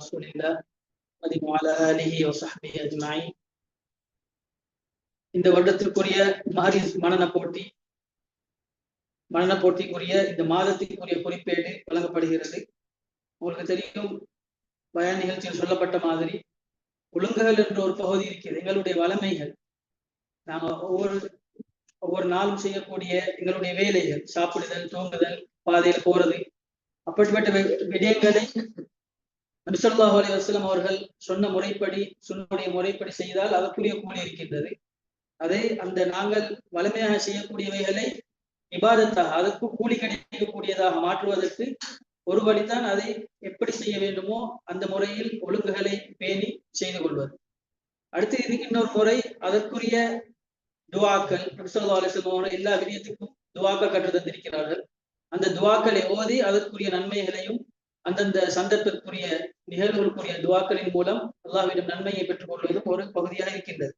رسول الله وعلى آله وصحبه أجمعين இந்த வருடத்திற்குரிய மாரிஸ் மனன போட்டி மனன போட்டிக்குரிய இந்த மாதத்திற்குரிய குறிப்பேடு வழங்கப்படுகிறது உங்களுக்கு தெரியும் பயன் நிகழ்ச்சியில் சொல்லப்பட்ட மாதிரி ஒழுங்குகள் என்ற ஒரு பகுதி இருக்கிறது எங்களுடைய வளமைகள் நாம ஒவ்வொரு ஒவ்வொரு நாளும் செய்யக்கூடிய எங்களுடைய வேலைகள் சாப்பிடுதல் தூங்குதல் பாதையில போறது அப்படிப்பட்ட விடயங்களை நபிசல்லாஹு அலி வசலம் அவர்கள் சொன்ன முறைப்படி சொன்னுடைய முறைப்படி செய்தால் அதற்குரிய கூலி இருக்கின்றது. அதை அந்த நாங்கள் வலிமையாக செய்யக்கூடியவைகளை விவாதத்தாக அதற்கு கூலி கிடைக்கக்கூடியதாக மாற்றுவதற்கு ஒரு வழிதான் அதை எப்படி செய்ய வேண்டுமோ அந்த முறையில் ஒழுங்குகளை பேணி செய்து கொள்வது. அடுத்து இதுக்கு இன்னொரு முறை அதற்குரிய துவாக்கள் நபிசல்லா அலிஸ்லமோட எல்லா விடயத்துக்கும் துவாக்கள் கற்று தந்திருக்கிறார்கள் அந்த துவாக்களை ஓதி அதற்குரிய நன்மைகளையும் அந்தந்த சந்தர்ப்பத்துக்குரிய நிகழ்வுகளுக்குரிய துவாக்களின் மூலம் அல்லாவிடம் நன்மையை பெற்றுக் கொள்வதும் ஒரு பகுதியாக இருக்கின்றது.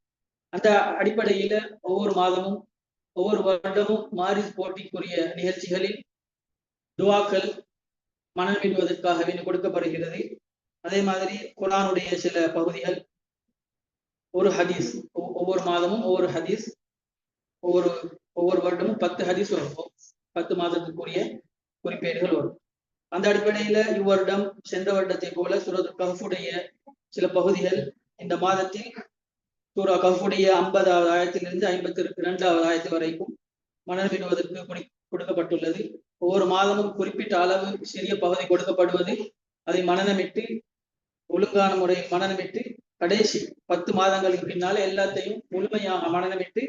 அந்த அடிப்படையில ஒவ்வொரு மாதமும் ஒவ்வொரு வருடமும் மாரி போட்டிக்குரிய நிகழ்ச்சிகளில் துவாக்கள் மனம் விடுவதற்காக கொடுக்கப்படுகிறது. அதே மாதிரி குரானுடைய சில பகுதிகள் ஒரு ஹதீஸ் ஒவ்வொரு மாதமும் ஒவ்வொரு ஹதீஸ் ஒவ்வொரு ஒவ்வொரு வருடமும் பத்து ஹதீஸ் வரும். பத்து மாதத்துக்குரிய குறிப்பேடுகள் வரும். அந்த அடிப்படையில இவ்வருடம் சென்ற வருடத்தை போல சூரத் கஃபுடைய சில பகுதிகள் இந்த மாதத்தில் சூரா கஃபுடைய ஐம்பதாவது ஆயிரத்திலிருந்து ஐம்பத்தி இரண்டாவது ஆயத்து வரைக்கும் மணல் விடுவதற்கு கொடுக்கப்பட்டுள்ளது. ஒவ்வொரு மாதமும் குறிப்பிட்ட அளவு சிறிய பகுதி கொடுக்கப்படுவது அதை மனநமிட்டு ஒழுங்கான முறையில் மனநமிட்டு கடைசி பத்து மாதங்களுக்கு பின்னால எல்லாத்தையும் முழுமையாக மனநமிட்டு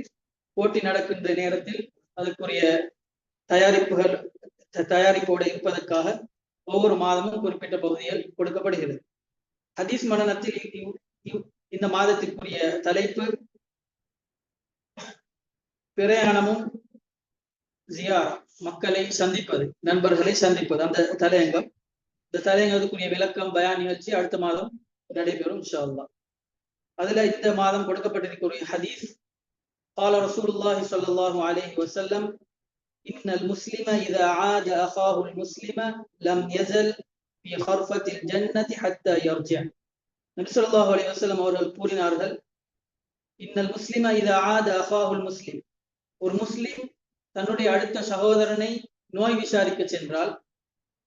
போட்டி நடக்கின்ற நேரத்தில் அதற்குரிய தயாரிப்புகள் தயாரிப்போடு இருப்பதற்காக ஒவ்வொரு மாதமும் குறிப்பிட்ட பகுதிகள் கொடுக்கப்படுகிறது ஹதீஸ் மனநத்தில் இந்த மாதத்திற்குரிய தலைப்பு பிரயாணமும் ஜியார் மக்களை சந்திப்பது நண்பர்களை சந்திப்பது அந்த தலையங்கம் இந்த தலையங்கத்துக்குரிய விளக்கம் பயான் நிகழ்ச்சி அடுத்த மாதம் நடைபெறும் இன்ஷா அல்லா அதுல இந்த மாதம் கொடுக்கப்பட்டிருக்கக்கூடிய ஹதீஸ் قال رسول الله صلى الله عليه وسلم إن المسلم إذا عاد أخاه المسلم لم يزل في خرفة الجنة حتى يرجع நபிசல்லாஹு அலி வசலம் அவர்கள் கூறினார்கள் இன்னல் முஸ்லிம இது ஆத அஃபாஹுல் முஸ்லிம் ஒரு முஸ்லிம் தன்னுடைய அடுத்த சகோதரனை நோய் விசாரிக்க சென்றால்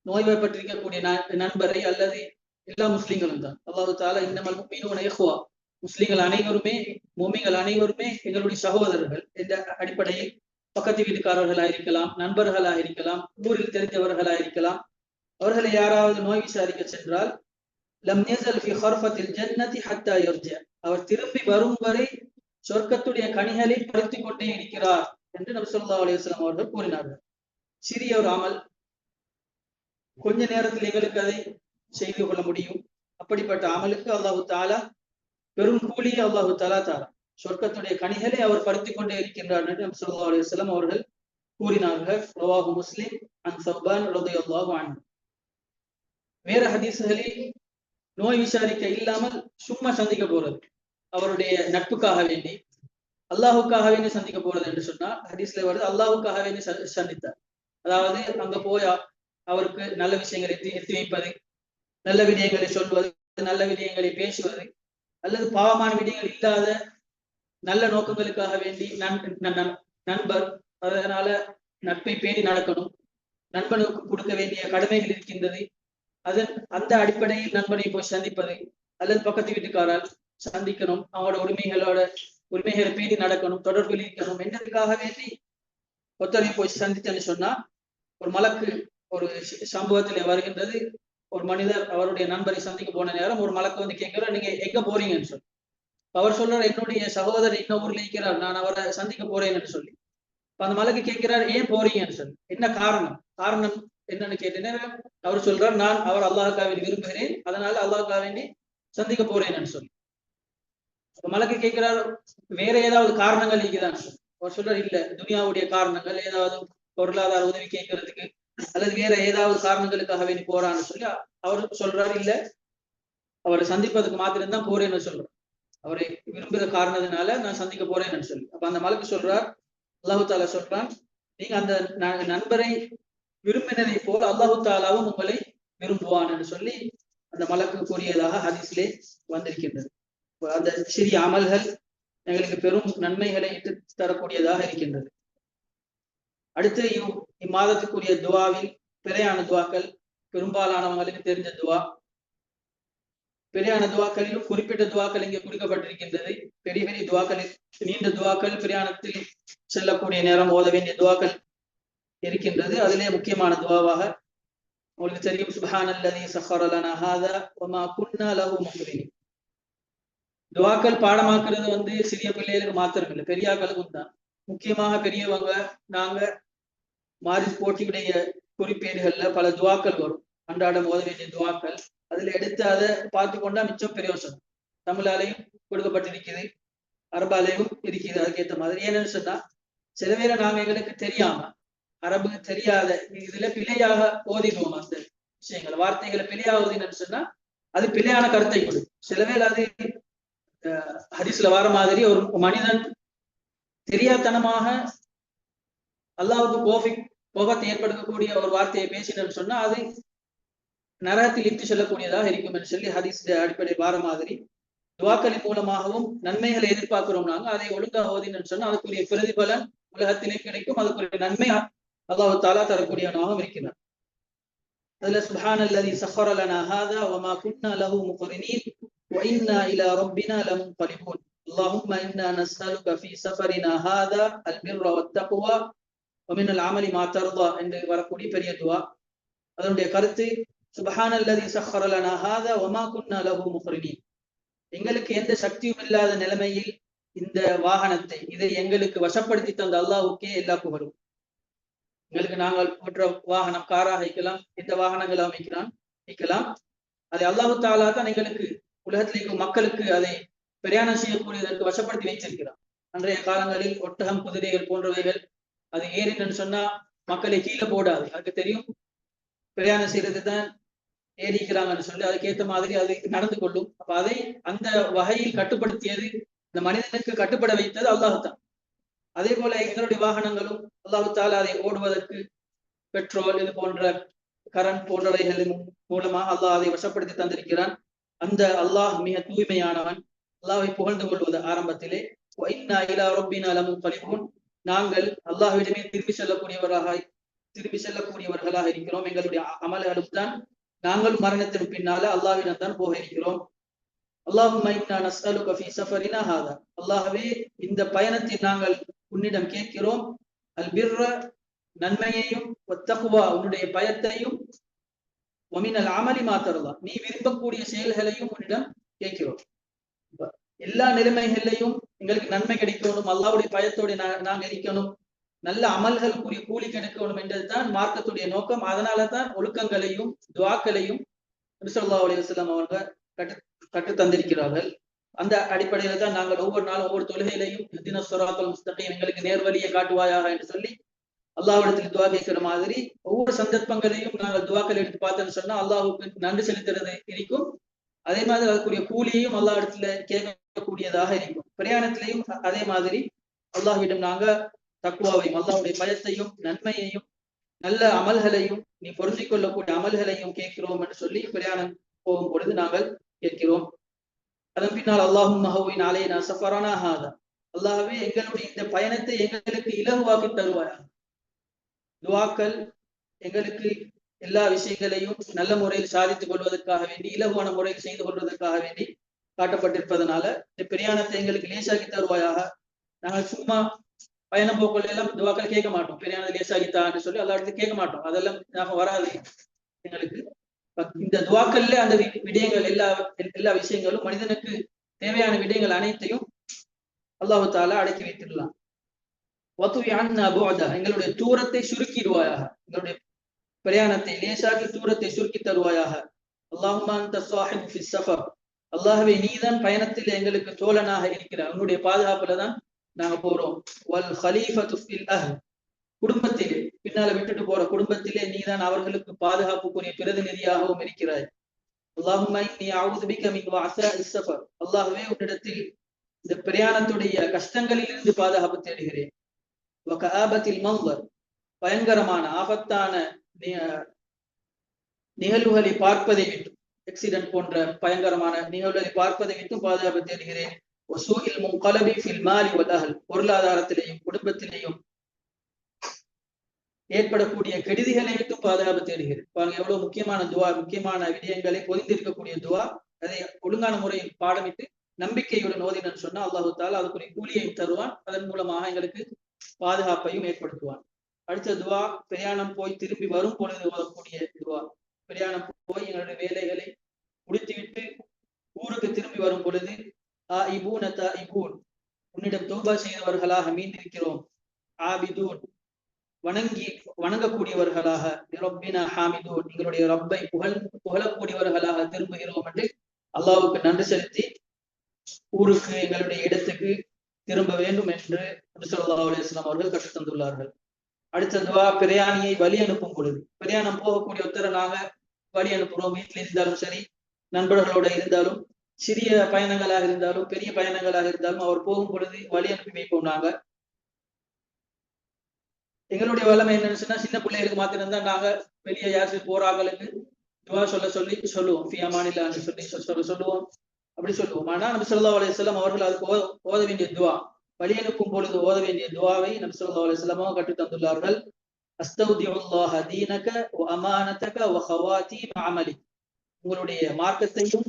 நோய்வாய்ப்பட்டிருக்கக்கூடிய நண்பரை அல்லது எல்லா முஸ்லிம்களும் தான் அல்லாஹு தாலா இன்னமல் மீனோன எஹ்வா முஸ்லிம்கள் அனைவருமே மோமிகள் அனைவருமே எங்களுடைய சகோதரர்கள் என்ற அடிப்படையில் பக்கத்து வீட்டுக்காரர்களா இருக்கலாம் நண்பர்களா இருக்கலாம் ஊரில் தெரிந்தவர்களா இருக்கலாம். அவர்களை யாராவது நோய் விசாரிக்க சென்றால் லம் நேசல் ஃபி ஹர்ஃபத்தில் ஜன்னதி ஹத்தா அவர் திரும்பி வரும் வரை சொர்க்கத்துடைய கனிகளை பறித்து கொண்டே இருக்கிறார் என்று நபி சொல்லா அலிஸ்லாம் அவர்கள் கூறினார்கள். சிறிய ஒரு அமல். கொஞ்ச நேரத்தில் எங்களுக்கு அதை செய்து கொள்ள முடியும். அப்படிப்பட்ட அமலுக்கு அல்லாஹு தாலா பெரும் கூலியை அல்லாஹு தாலா தாரா சொர்க்கத்துடைய கனிகளை அவர் பருத்தி கொண்டே இருக்கின்றார் என்று நபி சொல்லா அலிஸ்லாம் அவர்கள் கூறினார்கள். ரவாஹு முஸ்லிம் அன் சப்பான் ரதையல்லாஹு வேற ஹதீசுகளில் நோய் விசாரிக்க இல்லாமல் சும்மா சந்திக்க போறது அவருடைய நட்புக்காக வேண்டி அல்லாஹுக்காக வேண்டி சந்திக்க போறது என்று சொன்னால் ஹதீஸ்ல வருது அல்லாஹுக்காக வேண்டி சந்தித்தார். அதாவது அங்க போய் அவருக்கு நல்ல விஷயங்களை எத்தி எத்தி வைப்பது நல்ல விடயங்களை சொல்வது நல்ல விடயங்களை பேசுவது அல்லது பாவமான விடயங்கள் இல்லாத நல்ல நோக்கங்களுக்காக வேண்டி நண்பர் அதனால நட்பை பேணி நடக்கணும். நண்பனுக்கு கொடுக்க வேண்டிய கடமைகள் இருக்கின்றது. அதன் அந்த அடிப்படையில் நண்பனை போய் சந்திப்பது அல்லது பக்கத்து வீட்டுக்காரால் சந்திக்கணும் அவங்களோட உரிமைகளோட உரிமைகளை பேணி நடக்கணும் தொடர்பில் இருக்கணும். என்றதுக்காக வேண்டி ஒத்தரை போய் சந்தித்தேன்னு சொன்னா ஒரு மலக்கு ஒரு சம்பவத்தில் வருகின்றது. ஒரு மனிதர் அவருடைய நண்பரை சந்திக்க போன நேரம் ஒரு மலக்கு வந்து கேட்கிற நீங்க எங்க போறீங்கன்னு சொல்லி அவர் சொல்றார் என்னுடைய சகோதரர் இன்னும் ஊர்ல இருக்கிறார். நான் அவரை சந்திக்க போறேன் என்று சொல்லி. அந்த மலக்கு கேட்கிறார் ஏன் போறீங்கன்னு சொல்லி. என்ன காரணம்? காரணம் என்னன்னு கேட்டேன்னா அவர் சொல்றார் நான் அவர் அல்லாஹுக்கா விரும்புகிறேன். அதனால அல்லாஹுக்கா வேண்டி சந்திக்க போறேன்னு சொல்லி. மலக்கு கேட்கிறார் வேற ஏதாவது காரணங்கள் இருக்குதான் அவர் சொல்றார் இல்ல துனியாவுடைய காரணங்கள் ஏதாவது பொருளாதார உதவி கேட்கறதுக்கு அல்லது வேற ஏதாவது காரணங்களுக்காக வேண்டி போறான்னு சொல்லி அவர் சொல்றாரு இல்ல அவரை சந்திப்பதுக்கு மாத்திரம்தான் போறேன்னு சொல்றார் அவரை விரும்புகிற காரணத்தினால நான் சந்திக்க போறேன்னு சொல்லி. அப்ப அந்த மலக்கு சொல்றார் அல்லாஹு தாலா சொல்றான் நீங்க அந்த நண்பரை விரும்பினதை போல் அல்லாஹு தாலாவும் உங்களை விரும்புவான் என்று சொல்லி அந்த மலக்கு கூறியதாக ஹதீஸ்லே வந்திருக்கின்றது. அந்த சிறிய அமல்கள் எங்களுக்கு பெரும் நன்மைகளை இட்டு தரக்கூடியதாக இருக்கின்றது. அடுத்து இவ் இம்மாதத்துக்குரிய துவாவில் பிறையான துவாக்கள் பெரும்பாலானவங்களுக்கு தெரிஞ்ச துவா. பெரியான துவாக்களிலும் குறிப்பிட்ட துவாக்கள் இங்கே கொடுக்கப்பட்டிருக்கின்றது. பெரிய பெரிய துவாக்களில் நீண்ட துவாக்கள் பிரயாணத்தில் செல்லக்கூடிய நேரம் ஓத வேண்டிய துவாக்கள் இருக்கின்றது. அதிலே முக்கியமான துவாவாக உங்களுக்கு தெரியும் சுபஹான் அல்லதி சஹரலனா ஹாதா குன்னா லஹு துவாக்கள் பாடமாக்குறது வந்து சிறிய பிள்ளைகளுக்கு மாத்திரம் இல்லை பெரியாக்களுக்கும் தான். முக்கியமாக பெரியவங்க நாங்க மாறி போட்டியுடைய குறிப்பேடுகள்ல பல துவாக்கள் வரும். அன்றாடம் ஓத வேண்டிய துவாக்கள். அதுல எடுத்து அதை பார்த்து கொண்டா மிச்சம் பிரயோசனம் தமிழாலையும் கொடுக்கப்பட்டிருக்கிறது. அரபாலையும் இருக்குது அதுக்கேற்ற மாதிரி. ஏன்னு சொன்னா சில பேரை நாங்க எங்களுக்கு தெரியாம அரபு தெரியாத இதுல பிழையாக ஓதிடுவோம் அந்த விஷயங்கள். வார்த்தைகளை பிழையாக ஓதினு சொன்னா அது பிழையான கருத்தை கொடு. சில பேர் அது ஹரிசுல வர மாதிரி ஒரு மனிதன் தெரியாதனமாக அல்லாவுக்கு கோபி கோபத்தை ஏற்படுத்தக்கூடிய ஒரு வார்த்தையை பேசினு சொன்னா அது நரகத்தில் இட்டு செல்லக்கூடியதாக இருக்கும் என்று சொல்லி ஹதீஸ் அடிப்படை வார மாதிரி துவாக்களின் மூலமாகவும் நன்மைகளை எதிர்பார்க்கிறோம் நாங்க அதை ஒழுங்காக ஓதினு சொன்னா அதுக்குரிய பிரதிபலன் உலகத்திலே கிடைக்கும் அதுக்குரிய நன்மை அல்லாஹு தாலா தரக்கூடியவனாகவும் இருக்கிறார் அதுல சுஹான் அல்லதி சஹர லனா ஹாதா வமா குன்னா லஹு முக்ரினீன் وإنا إلى ربنا لمنقلبون اللهم إنا نسألك في سفرنا هذا البر والتقوى ومن العمل ما ترضى என்று வரக்கூடிய பெரிய துவா அதனுடைய கருத்து சுபஹான் அல்லதி சஹர ஹாதா குன்னா லஹு முக்ரினீன் எங்களுக்கு எந்த சக்தியும் இல்லாத நிலைமையில் இந்த வாகனத்தை இதை எங்களுக்கு வசப்படுத்தி தந்த அல்லாஹுக்கே எல்லா புகழும். எங்களுக்கு நாங்கள் மற்ற வாகனம் காராக வைக்கலாம் எந்த வாகனங்கள் அமைக்கலாம் வைக்கலாம். அதை அல்லாஹு தாலா தான் எங்களுக்கு உலகத்தில் இருக்கும் மக்களுக்கு அதை பிரயாணம் செய்யக்கூடியதற்கு வசப்படுத்தி வைத்திருக்கிறான். அன்றைய காலங்களில் ஒட்டகம் குதிரைகள் போன்றவைகள் அது ஏறினு சொன்னா மக்களை கீழே போடாது. அதுக்கு தெரியும்? பிரயாணம் செய்யறது தான் ஏறிக்கிறாங்கன்னு சொல்லி அதுக்கேற்ற மாதிரி அது நடந்து கொள்ளும். அப்ப அதை அந்த வகையில் கட்டுப்படுத்தியது இந்த மனிதனுக்கு கட்டுப்பட வைத்தது அல்லாஹுத்தான் அதே போல எங்களுடைய வாகனங்களும் அல்லாஹு தாலா அதை ஓடுவதற்கு பெட்ரோல் இது போன்ற கரண்ட் போன்றவைகளின் மூலமாக அல்லாஹ் அதை வசப்படுத்தி தந்திருக்கிறான். அந்த அல்லாஹ் மிக தூய்மையானவன். அல்லாஹை புகழ்ந்து கொள்வது ஆரம்பத்திலே. நாங்கள் அல்லாஹ்விடமே திரும்பி செல்லக்கூடியவராக திரும்பி செல்லக்கூடியவர்களாக இருக்கிறோம். எங்களுடைய அமல்களும் தான் நாங்கள் மரணத்தின் பின்னால அல்லாவிடம் தான் போக இருக்கிறோம். அல்லாஹவே இந்த பயணத்தை நாங்கள் உன்னிடம் கேட்கிறோம். அல் பிர்ர நன்மையையும் உன்னுடைய பயத்தையும் ஒமினல் அமலி மாத்தரலாம் நீ விரும்பக்கூடிய செயல்களையும் உன்னிடம் கேட்கிறோம். எல்லா நிலைமைகள்லையும் எங்களுக்கு நன்மை கிடைக்கணும். அல்லாவுடைய பயத்தோடு நாங்க இருக்கணும். நல்ல அமல்கள் கூறி கூலி கிடைக்கணும் என்றதுதான் மார்க்கத்துடைய நோக்கம். அதனால தான் ஒழுக்கங்களையும் துவாக்களையும் ரிசல்லா அலிவசல்லாம் அவங்க கட்டு கற்று தந்திருக்கிறார்கள். அந்த அடிப்படையில தான் நாங்கள் ஒவ்வொரு நாளும் ஒவ்வொரு தொழுகையிலையும் தின சொராத்தல் முஸ்தகையும் எங்களுக்கு நேர்வழியை காட்டுவாயாக என்று சொல்லி அல்லாஹிடத்தில் துவா கேட்கிற மாதிரி ஒவ்வொரு சந்தர்ப்பங்களையும் நாங்கள் துவாக்கள் எடுத்து பார்த்தோம்னு சொன்னா அல்லாஹுக்கு நன்றி செலுத்துறது இருக்கும். அதே மாதிரி அதுக்குரிய கூலியையும் அல்லா இடத்துல கேட்கக்கூடியதாக இருக்கும். பிரயாணத்திலையும் அதே மாதிரி அல்லாஹ்விடம் நாங்க தக்குவாவையும் அல்லாவுடைய பயத்தையும் நன்மையையும் நல்ல அமல்களையும் நீ பொருந்திக் கொள்ளக்கூடிய அமல்களையும் கேட்கிறோம் என்று சொல்லி பிரயாணம் போகும் பொழுது நாங்கள் கேட்கிறோம். அதன் பின்னால் அல்லாஹும் மஹவின் அலை நான் சஃபரானா ஹாதா. அல்லாஹவே எங்களுடைய இந்த பயணத்தை எங்களுக்கு இலகுவாக்கி தருவாயா துவாக்கள் எங்களுக்கு எல்லா விஷயங்களையும் நல்ல முறையில் சாதித்துக் கொள்வதற்காக வேண்டி இலகுவான முறையில் செய்து கொள்வதற்காக வேண்டி காட்டப்பட்டிருப்பதனால இந்த பிரயாணத்தை எங்களுக்கு லேசாக்கி தருவாயாக. நாங்கள் சும்மா பயணம் போக்குள்ள எல்லாம் துவாக்கள் கேட்க மாட்டோம். பெரியானது லேசாகித்தான்னு சொல்லி எல்லா இடத்துலையும் கேட்க மாட்டோம். அதெல்லாம் ஞாபகம் வராது எங்களுக்கு. இந்த துவாக்கல்ல அந்த விடயங்கள் எல்லா எல்லா விஷயங்களும் மனிதனுக்கு தேவையான விடயங்கள் அனைத்தையும் அல்லாஹு தாலா அடக்கி வைத்திடலாம். எங்களுடைய தூரத்தை சுருக்கிடுவாயாக. எங்களுடைய பிரயாணத்தை லேசாக்கி தூரத்தை சுருக்கி தருவாயாக. அல்லாஹுமான் அல்லாஹவே நீதான் பயணத்தில் எங்களுக்கு தோழனாக இருக்கிறார். உன்னுடைய பாதுகாப்புல தான் நாங்க போறோம். வல் ஹலீஃபத்து குடும்பத்திலே பின்னால விட்டுட்டு போற குடும்பத்திலே நீதான் அவர்களுக்கு பாதுகாப்புக்குரிய பிரதிநிதியாகவும் இருக்கிறாய். அல்லாஹுவே உன்னிடத்தில் இந்த பிரயாணத்துடைய கஷ்டங்களில் இருந்து பாதுகாப்பு தேடுகிறேன். பயங்கரமான ஆபத்தான நிகழ்வுகளை பார்ப்பதை விட்டு ஆக்சிடென்ட் போன்ற பயங்கரமான நிகழ்வுகளை பார்ப்பதை விட்டும் பாதுகாப்பு தேடுகிறேன். ஒசூஇல் முன்கலபி ஃபில் மாலி பொருளாதாரத்திலேயும் குடும்பத்திலேயும் ஏற்படக்கூடிய கெடுதிகளை விட்டு பாதுகாப்பு தேடுகிறது. பாருங்க எவ்வளவு முக்கியமான துவா முக்கியமான விடயங்களை பொதிந்திருக்கக்கூடிய துவா. அதை ஒழுங்கான முறையில் பாடமிட்டு நம்பிக்கையுடன் ஓதினு சொன்னா அல்லாஹு தாலா அதுக்குரிய கூலியையும் தருவான். அதன் மூலமாக எங்களுக்கு பாதுகாப்பையும் ஏற்படுத்துவான். அடுத்த துவா பிரயாணம் போய் திரும்பி வரும் பொழுது ஓதக்கூடிய துவா. பிரயாணம் போய் எங்களுடைய வேலைகளை முடித்துவிட்டு ஊருக்கு திரும்பி வரும் பொழுது உன்னிடம் தோபா செய்தவர்களாக மீண்டிருக்கிறோம். ஆபிதூன். வணங்கி வணங்கக்கூடியவர்களாக. ஹாமிதூன். எங்களுடைய ரப்பை புகழ் புகழக்கூடியவர்களாக திரும்புகிறோம் என்று அல்லாவுக்கு நன்றி செலுத்தி ஊருக்கு எங்களுடைய இடத்துக்கு திரும்ப வேண்டும் என்று சொல்லா அலுவலாம் அவர்கள் கற்றுத் தந்துள்ளார்கள். அடுத்த துவா பிரயாணியை வழி அனுப்பும் பொழுது. பிரயாணம் போகக்கூடிய உத்தரனாக நாங்க வழி அனுப்புறோம். வீட்டில் இருந்தாலும் சரி நண்பர்களோட இருந்தாலும் சிறிய பயணங்களாக இருந்தாலும் பெரிய பயணங்களாக இருந்தாலும் அவர் போகும் பொழுது வழி அனுப்பி வைப்போம் நாங்க எங்களுடைய வல்லமை என்னன்னு சொன்னா சின்ன பிள்ளைகளுக்கு மாத்திரம் தான் நாங்க வெளியே யாரும் போறாங்களுக்கு துவா சொல்ல சொல்லி சொல்லுவோம். ஃபியமானிலான்னு சொல்லி சொல்ல சொல்லுவோம். அப்படி சொல்லுவோம். ஆனா நபி சொல்லா அலையம் அவர்கள் அதுக்கு ஓத வேண்டிய துவா வழி அனுப்பும் பொழுது ஓத வேண்டிய துவாவை நபி சொல்லா அலையமோ கற்று தந்துள்ளார்கள். அஸ்தௌதியுல்லாஹ தீனக அமானத்தக உங்களுடைய மார்க்கத்தையும்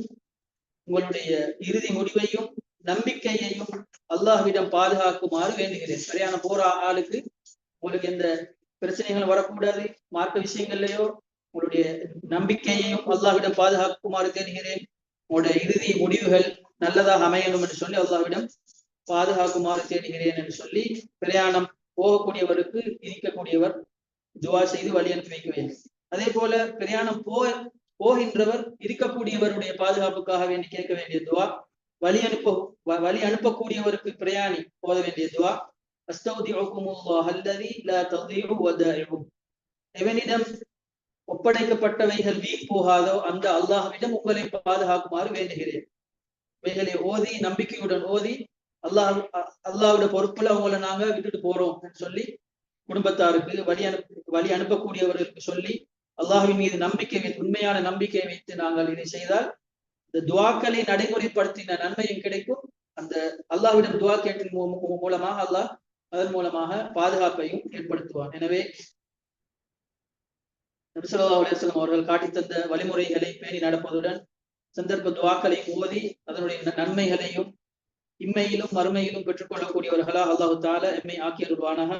உங்களுடைய இறுதி முடிவையும் நம்பிக்கையையும் அல்லாஹ்விடம் பாதுகாக்குமாறு வேண்டுகிறேன். சரியான போற ஆளுக்கு உங்களுக்கு எந்த பிரச்சனைகளும் வரக்கூடாது. மார்க்க விஷயங்கள்லயோ உங்களுடைய நம்பிக்கையையும் அல்லாஹ்விடம் பாதுகாக்குமாறு தேடுகிறேன் உங்களுடைய இறுதி முடிவுகள் நல்லதாக அமையணும் என்று சொல்லி அல்லாஹ்விடம் பாதுகாக்குமாறு தேடுகிறேன் என்று சொல்லி பிரயாணம் போகக்கூடியவருக்கு இருக்கக்கூடியவர் துவா செய்து வழி அனுப்பி வைக்க வேண்டும். அதே போல பிரயாணம் போ போகின்றவர் இருக்கக்கூடியவருடைய பாதுகாப்புக்காக வேண்டி கேட்க வேண்டிய துவா. வழி அனுப்ப வழி அனுப்பக்கூடியவருக்கு பிரயாணி போத வேண்டிய துவா. எவனிடம் ஒப்படைக்கப்பட்டவைகள் வீண் போகாதோ அந்த அல்லாஹ்விடம் உங்களை பாதுகாக்குமாறு வேண்டுகிறேன். இவைகளை ஓதி நம்பிக்கையுடன் ஓதி அல்லாஹ் அல்லாஹோட பொறுப்புல அவங்கள நாங்க விட்டுட்டு போறோம் சொல்லி குடும்பத்தாருக்கு வழி அனுப்ப வழி அனுப்பக்கூடியவர்களுக்கு சொல்லி அல்லாஹுவின் மீது நம்பிக்கை வைத்து உண்மையான நம்பிக்கை வைத்து நாங்கள் இதை செய்தால் இந்த துவாக்களை நடைமுறைப்படுத்தின நன்மையும் கிடைக்கும். அந்த அல்லாஹ்விடம் துவா கேட்டின் மூலமாக அல்லாஹ் அதன் மூலமாக பாதுகாப்பையும் ஏற்படுத்துவான். எனவே நபிசல்லா அலுவலம் அவர்கள் காட்டி தந்த வழிமுறைகளை பேணி நடப்பதுடன் சந்தர்ப்ப துவாக்களை ஓதி அதனுடைய நன்மைகளையும் இம்மையிலும் மறுமையிலும் பெற்றுக்கொள்ளக்கூடியவர்களா அல்லாஹு தால எம்மை ஆக்கியருவானாக